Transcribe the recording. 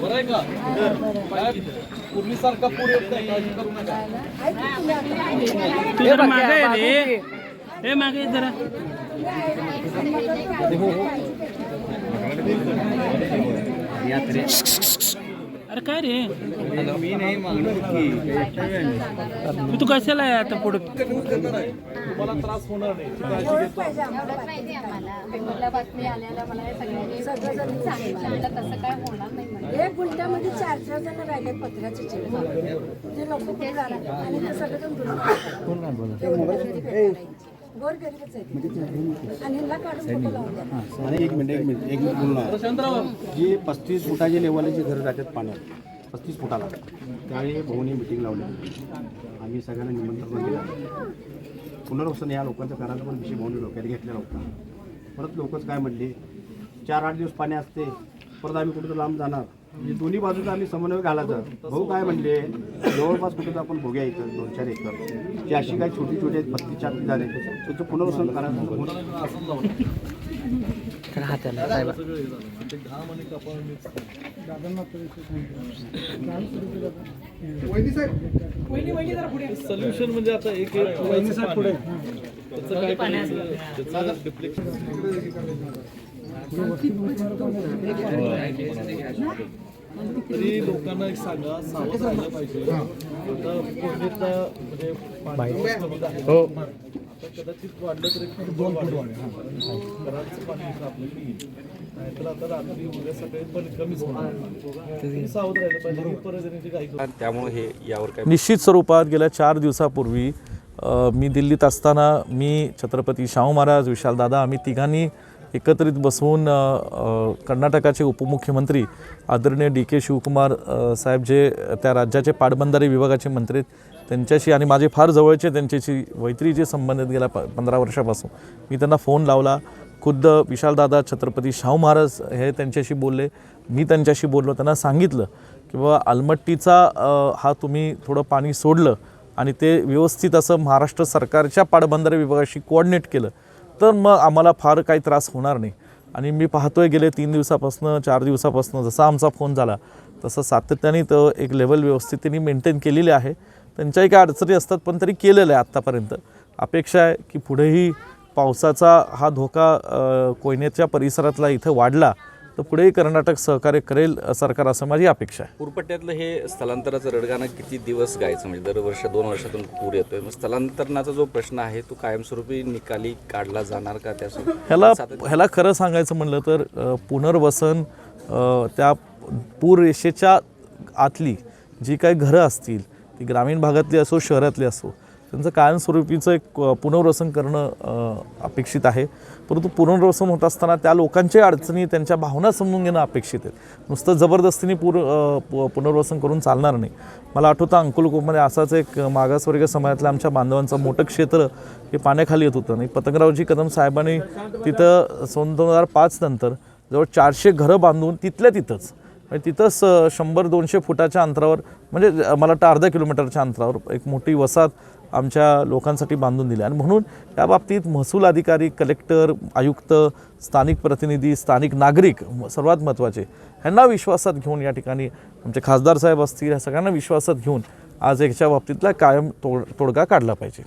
बरं आहे का? काय? पूर्वीसारखा पूर येत नाही काळजी करू नका. तू जरा मागे रे. मागे जरा. अरे काय रे? तू तू कशाला आहे आता पुढे? तुम्हाला त्रास होणार नाही नाही गुंठ्यामध्ये चार चार जण राहिले पत्र्याचे चिन्ह ते लोक कुठे जाणार? आणि ते सगळेजण गोर गरीबच आहे आणि ह्याला काढून कुठं लावून द्या आणि एक मिनिट एक मिनिट एक मिनिट बोलणार जी पस्तीस फुटाचे लेवलचे घरं जातात पाण्यात पस्तीस फुटाला. त्यावेळी भाऊनी मिटिंग लावली. आम्ही सगळ्यांना निमंत्रण दिलं. पुनर्वसन या लोकांचा करायचा पण विषय भाऊनी डोक्यात घेतलेला होता. परत लोकच काय म्हणले? चार आठ दिवस पाणी असते. परत आम्ही कुठं लांब जाणार. म्हणजे दोन्ही बाजूचा आम्ही समन्वय घालायचा. भाऊ काय म्हणले जवळपास कुठं आपण बघूया इथं दोन चार एकर. ती अशी काही छोटी छोटी आहेत चार झाले. त्याचं पुनर्वसन करायचं. सोल्युशन म्हणजे आता एक पाणी. त्याचं काय तरी लोकांना एक सांगा सावध राहिलं पाहिजे. आता म्हणजे पाणी. आता कदाचित वाढलं तरी खूप दोन फूट घराचं पाणी आपल्याला येईल. नाहीतर आता रात्री उद्या सकाळी पण कमीच होणार. तुम्ही सावध राहिलं पाहिजे. ही पर्यटनाची काही त्यामुळे हे यावर काय निश्चित स्वरूपात गेल्या चार दिवसापूर्वी मी दिल्लीत असताना मी छत्रपती शाहू महाराज विशालदादा आम्ही तिघांनी एकत्रित बसवून कर्नाटकाचे उपमुख्यमंत्री आदरणीय डी के शिवकुमार साहेब जे त्या राज्याचे पाटबंधारे विभागाचे मंत्री आहेत त्यांच्याशी आणि माझे फार जवळचे त्यांच्याशी मैत्रीचे संबंधित गेल्या प पंधरा वर्षापासून मी त्यांना फोन लावला. खुद्द विशालदादा छत्रपती शाहू महाराज हे त्यांच्याशी बोलले. मी त्यांच्याशी बोललो त्यांना सांगितलं की बाबा आलमट्टीचा हा तुम्ही थोडं पाणी सोडलं आणि ते व्यवस्थित असं महाराष्ट्र सरकारच्या पाटबंधारे विभागाशी कोऑर्डिनेट केलं. तर मग आम्हाला फार काही त्रास होणार नाही. आणि मी पाहतोय गेले तीन दिवसापासून चार दिवसापासून जसा आमचा फोन झाला तसं सातत्याने तो एक लेवल व्यवस्थित त्यांनी मेंटेन केलेली आहे. त्यांच्याही काही अडचणी असतात पण तरी केलेलं आहे आत्तापर्यंत अपेक्षा आहे की पुढेही पावसाचा हा धोका कोयनेच्या परिसरातला इथं वाढला तर पुढेही कर्नाटक सहकार्य करेल सरकार असं माझी अपेक्षा आहे. पूरपट्ट्यातलं हे स्थलांतराचं रडगाणं किती दिवस गायचं? म्हणजे दरवर्ष दोन वर्षातून पूर येतोय. मग स्थलांतरणाचा जो प्रश्न आहे तो कायमस्वरूपी निकाली काढला जाणार का त्यासोबत? ह्याला ह्याला खरं सांगायचं म्हणलं तर पुनर्वसन त्या पूर रेषेच्या आतली जी काही घरं असतील ती ग्रामीण भागातली असो शहरातली असो त्यांचं कायमस्वरूपीचं एक पुनर्वसन करणं अपेक्षित आहे. परंतु पुनर्वसन होत असताना त्या लोकांच्या अडचणी त्यांच्या भावना समजून घेणं अपेक्षित आहे नुसतं जबरदस्तीने पूर पु- पुनर्वसन करून चालणार नाही. मला आठवतं अंकुलकोपमध्ये असाच एक मागासवर्गीय समाजातल्या आमच्या बांधवांचं मोठं क्षेत्र हे पाण्याखाली येत होतं. आणि पतंगरावजी कदम साहेबांनी तिथं सन दोन हजार पाच नंतर जवळ चारशे घरं बांधून तिथल्या तिथंच म्हणजे तिथंच शंभर दोनशे फुटाच्या अंतरावर म्हणजे मला वाटतं अर्धा किलोमीटरच्या अंतरावर एक मोठी वसाहत आमच्या लोकांसाठी बांधून दिली. आणि म्हणून त्या बाबतीत महसूल अधिकारी कलेक्टर आयुक्त स्थानिक प्रतिनिधी स्थानिक नागरिक सर्वात महत्त्वाचे ह्यांना विश्वासात घेऊन या ठिकाणी आमचे खासदार साहेब असतील ह्या सगळ्यांना विश्वासात घेऊन आज याच्या बाबतीतला कायम तोड तोडगा काढला पाहिजे.